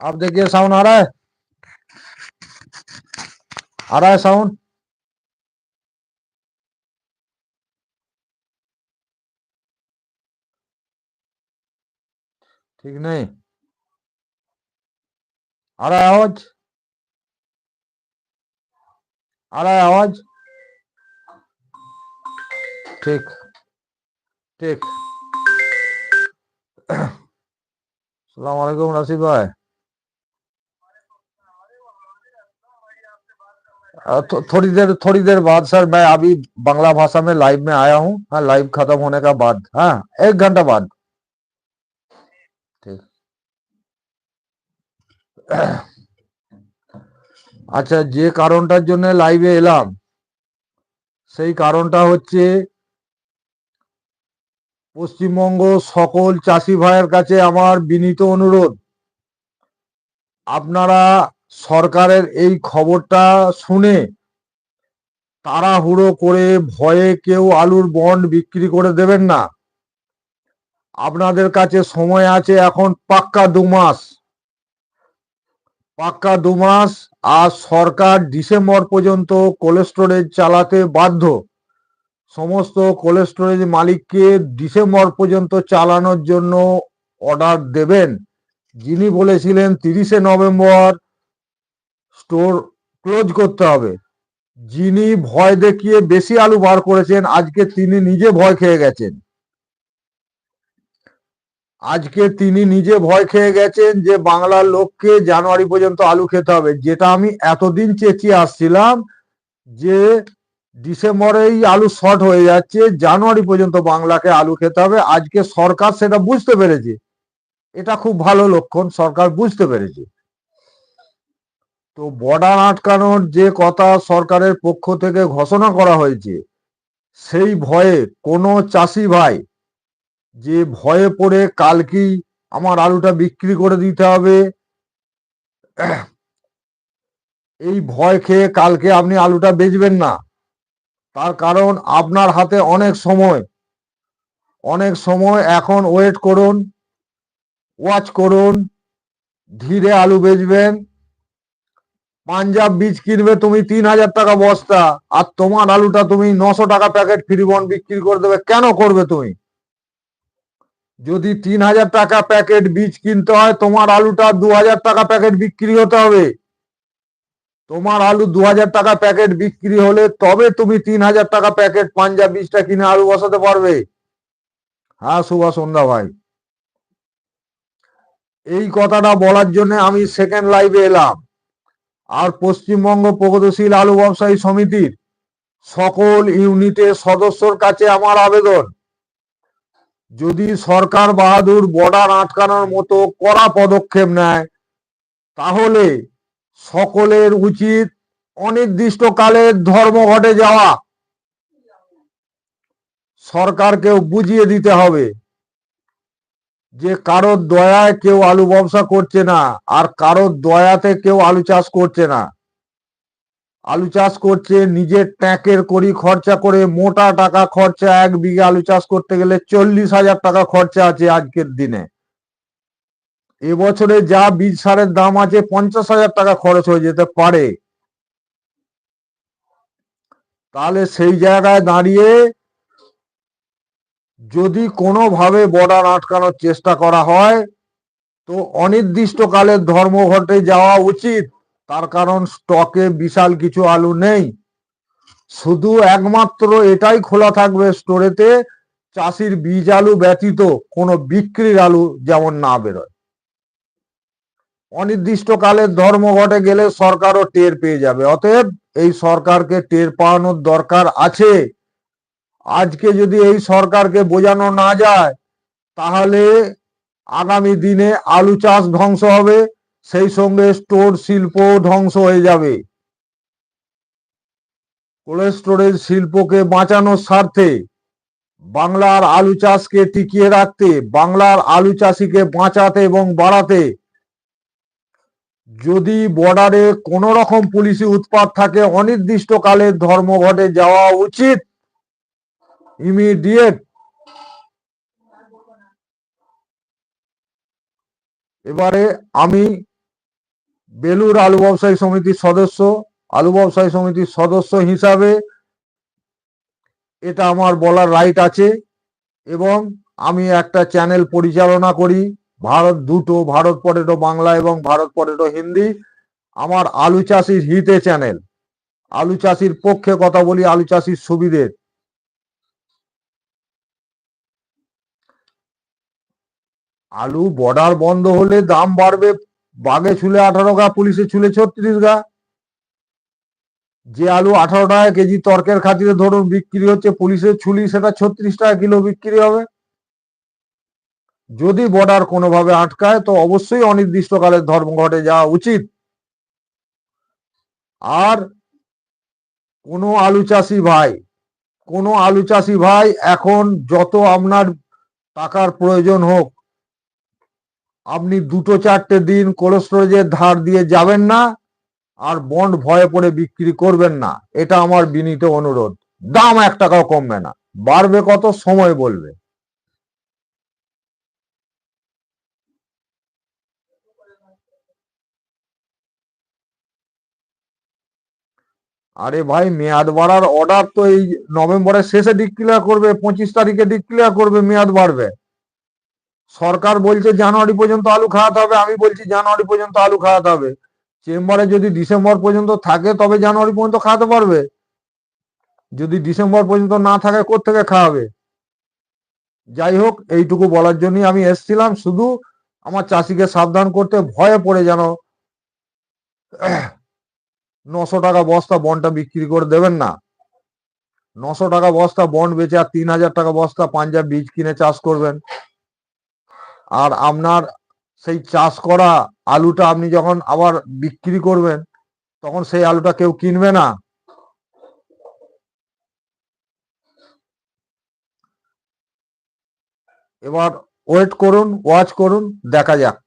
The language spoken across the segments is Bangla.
आप देखिए साउंड आ रहा है? आ रहा है साउंड ठीक नहीं। आ रहा है आवाज़? आ रहा है आवाज़? ठीक ठीक। सलाम वालेकुम रशीद भाई। थोड़ी देर थोड़ी देर बाद सर मैं अभी बांग्ला भाषा में लाइव में आया हूँ हाँ लाइव खत्म होने का बाद हाँ एक घंटा बाद ঠিক আচ্ছা যে কারণটার জন্য লাইভে এলাম সেই কারণটা হচ্ছে পশ্চিমবঙ্গ সকল চাষি ভাইয়ের কাছে আমার বিনীত অনুরোধ আপনারা সরকারের এই খবরটা শুনে তাড়াহুড়ো করে ভয়ে কেউ আলুর বন্ড বিক্রি করে দেবেন না। আপনাদের কাছে সময় আছে এখন পাক্কা দু মাস। পাক্কা দু মাস আর সরকার ডিসেম্বর পর্যন্ত কোল্ড স্টোরেজ চালাতে বাধ্য। সমস্ত কোল্ড স্টোরেজ মালিককে ডিসেম্বর পর্যন্ত চালানোর জন্য অর্ডার দেবেন। যিনি বলেছিলেন তিরিশে নভেম্বর স্টোর ক্লোজ করতে হবে। যিনি ভয় দেখিয়ে বেশি আলু বার করেছেন, আজকে তিনি নিজে ভয় খেয়ে গেছেন। আজকে তিনি নিজে ভয় খেয়ে গেছেন যে বাংলার লোককে জানুয়ারি পর্যন্ত আলু খেতে হবে। যেটা আমি এতদিন চেঁচিয়ে আসছিলাম যে ডিসেম্বরেই আলু শর্ট হয়ে যাচ্ছে, জানুয়ারি পর্যন্ত বাংলাকে আলু খেতে হবে। আজকে সরকার সেটা বুঝতে পেরেছে। এটা খুব ভালো লক্ষণ, সরকার বুঝতে পেরেছে। তো বর্ডার আটকানোর যে কথা সরকারের পক্ষ থেকে ঘোষণা করা হয়েছে, সেই ভয়ে কোনো চাষি ভাই যে ভয়ে পড়ে কালকেই আমার আলুটা বিক্রি করে দিতে হবে, এই ভয় খেয়ে কালকে আপনি আলুটা বেচবেন না। তার কারণ আপনার হাতে অনেক সময় অনেক সময় এখন ওয়েট করুন ওয়াচ করুন, ধীরে আলু বেচবেন পাঞ্জাব বীজ কিনবে তুমি তিন হাজার টাকা বস্তা, আর তোমার আলুটা তুমি নশো টাকা প্যাকেট ফ্রি বন বিক্রি করে দেবে, কেন করবে তুমি? যদি তিন হাজার টাকা প্যাকেট বীজ কিনতে হয়, তোমার আলুটা দু হাজার টাকা প্যাকেট বিক্রি হতে হবে। তোমার আলু দু হাজার টাকা প্যাকেট বিক্রি হলে তবে তুমি তিন হাজার টাকা প্যাকেট পাঞ্জাব বীজটা কিনে আলু বসাতে পারবে। হ্যাঁ শুভ সন্ধ্যা ভাই। এই কথাটা বলার জন্য আমি সেকেন্ড লাইভে এলাম। আর পশ্চিমবঙ্গ প্রগতিশীল আলু ব্যবসায়ী সমিতির সকল ইউনিটের সদস্যর কাছে আমার আবেদন। যদি সরকার বাহাদুর বর্ডার আটকানোর মতো কড়া পদক্ষেপ নেয়, তাহলে সকলের উচিত অনির্দিষ্টকালের ধর্মঘটে যাওয়া। সরকারকেও বুঝিয়ে দিতে হবে। যে কারোর দয়ায় কেউ আলু ব্যবসা করছে না, আর কারোর দয়াতে কেউ আলু চাষ করছে না। আলু চাষ করছে, নিজের ট্যাঁকের করি খরচা করে মোটা টাকা খরচা, এক বিঘে আলু চাষ করতে গেলে চল্লিশ হাজার টাকা খরচা আছে আজকের দিনে। এবছরে যা বীজ সারের দাম আছে, পঞ্চাশ হাজার টাকা খরচ হয়ে যেতে পারে। তাহলে সেই জায়গায় দাঁড়িয়ে যদি কোনোভাবে বর্ডার আটকানোর চেষ্টা করা হয়, তো অনির্দিষ্টকালের ধর্মঘটে যাওয়া উচিত। তার কারণ স্টকে বিশাল কিছু আলু নেই। শুধু একমাত্র এটাই খোলা থাকবে স্টোরেতে চাষির বীজ আলু ব্যতীত কোনো বিক্রির আলু যেমন না বেরোয়। অনির্দিষ্টকালের ধর্মঘটে গেলে সরকারও টের পেয়ে যাবে। অতএব এই সরকারকে টের পাওয়ানোর দরকার আছে। আজকে যদি এই সরকারকে বোঝানো না যায়, তাহলে আগামী দিনে আলু চাষ ধ্বংস হবে, সেই সঙ্গে স্টোর শিল্প ধ্বংস হয়ে যাবে। কোল্ড স্টোরেজ শিল্পকে বাঁচানোর স্বার্থে বাংলার আলু চাষকে টিকিয়ে রাখতে, বাংলার আলু চাষিকে বাঁচাতে এবং বাড়াতে যদি বর্ডারে কোন রকম পুলিশি উৎপাত থাকে, অনির্দিষ্টকালের ধর্মঘটে যাওয়া উচিত। ইমিডিয়েট এবারে আমি বেলুর আলু ব্যবসায়ী সমিতির সদস্য, আলু ব্যবসায়ী সমিতির সদস্য হিসাবে এটা আমার বলার রাইট আছে এবং আমি একটা চ্যানেল পরিচালনা করি, ভারত দুটো, ভারত পটেটো বাংলা এবং ভারত পটেটো হিন্দি। আমার আলু চাষির হিতে চ্যানেল আলু চাষির পক্ষে কথা বলি, আলু চাষির সুবিধের আলু বর্ডার বন্ধ হলে দাম বাড়বে। বাগে ছুলে আঠারো গা, পুলিশে ছুলে ছত্রিশ গা। যে আলু আঠারো টাকা কেজি তর্কের খাতিরে ধরুন বিক্রি হচ্ছে পুলিশের ছুলি সেটা ছত্রিশ টাকা কিলো বিক্রি হবে। যদি বর্ডার কোনোভাবে আটকায়, তো অবশ্যই অনির্দিষ্টকালের ধর্মঘটে যাওয়া উচিত। আর কোনো আলু চাষি ভাই, কোনো আলু চাষি ভাই এখন যত আপনার টাকার প্রয়োজন হোক আপনি দুটো চারটে দিন কোল্ড স্টোরেজের ধার দিয়ে যাবেন না আর বন্ড ভয়ে পড়ে বিক্রি করবেন না। এটা আমার বিনীত অনুরোধ। দাম এক টাকাও কমবে না। বাড়বে কত? সময় বলবে। আরে ভাই, মেয়াদ বাড়ার অর্ডার তো এই নভেম্বরের শেষে ডিক্লেয়ার করবে, পঁচিশ তারিখে ডিক্লেয়ার করবে, মেয়াদ বাড়বে। সরকার বলছে জানুয়ারি পর্যন্ত আলু খাওয়াতে হবে, আমি বলছি জানুয়ারি পর্যন্ত আলু খাওয়াতে হবে। চেম্বারে যদি ডিসেম্বর পর্যন্ত থাকে, তবে জানুয়ারি পর্যন্ত খাওয়াতে পারবে। যদি ডিসেম্বর পর্যন্ত না থাকে থেকে খাওয়াবে? যাই হোক, এইটুকু বলার জন্যই আমি এসছিলাম। শুধু আমার চাষিকে সাবধান করতে ভয়ে পড়ে যেন নশো টাকা বস্তা বনটা বিক্রি করে দেবেন না। নশো টাকা বস্তা বন বেচে আর তিন হাজার টাকা বস্তা পাঞ্জাব বীজ কিনে চাষ করবেন। আর আপনার সেই চাষ করা আলুটা আপনি যখন আবার বিক্রি করবেন, তখন সেই আলুটা কেউ কিনবে না। এবার ওয়েট করুন ওয়াচ করুন, দেখা যাক।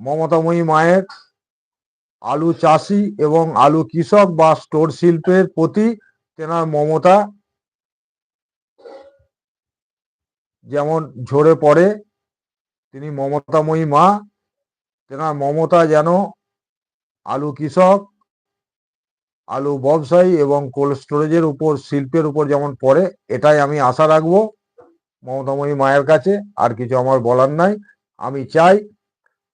মমতাময়ী মায়ের আলু চাষি এবং আলু কৃষক বা স্টোর শিল্পের প্রতি তেনার মমতা যেমন ঝরে পড়ে, তিনি মমতাময়ী মা, তেনার মমতা যেন আলু কৃষক, আলু ব্যবসায়ী এবং কোল্ড স্টোরেজের উপর, শিল্পের উপর যেমন পড়ে, এটাই আমি আশা রাখব মমতাময়ী মায়ের কাছে। আর কিছু আমার বলার নাই। আমি চাই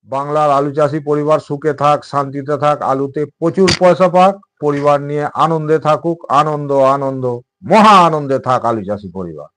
বাংলার আলু চাষি পরিবার সুখে থাক, শান্তিতে থাক, আলুতে প্রচুর পয়সা পাক, পরিবার নিয়ে আনন্দে থাকুক, আনন্দ আনন্দ, মহা আনন্দে থাক আলু চাষি পরিবার।